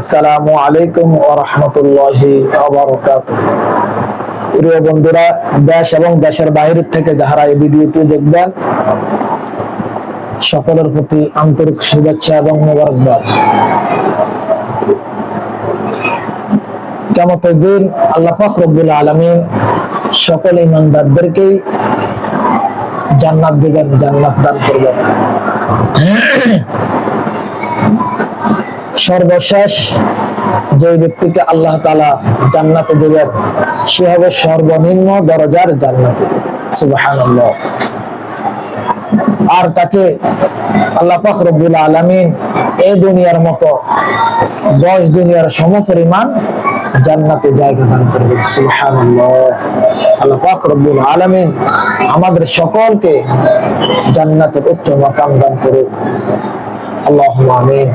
আসসালামু আলাইকুম ওয়া রাহমাতুল্লাহি ওয়া বারাকাতুহু। প্রিয় বন্ধুরা, দেশ এবং দেশের বাইরে থেকে যারা এই ভিডিওটি দেখবেন, সকলের প্রতি আন্তরিক শুভেচ্ছা এবং মোবারকবাদ। কেমতের দিন আল্লাহ পাক রব্বুল আলামিন সকল ইমানদারদেরকেই জান্নাত দিবেন, জান্নাত দান করবেন। সর্বশেষ যে ব্যক্তিকে আল্লাহ তালা জান্নাতে দেবেন, সে হবে সর্বনিম্ন দরজার জান্নাতে। সুবহানাল্লাহ। আর তাকে আল্লাহ পাক রব্বুল আলামিন এই দুনিয়ার মতো দশ দুনিয়ার সম পরিমাণ জান্নাতে জায়গা দান করবেন। সুবহানাল্লাহ। আল্লাহ পাক রব্বুল আলামিন আমাদের সকলকে জান্নাতের উচ্চ মাকাম দান করুক। আল্লাহ আমিন।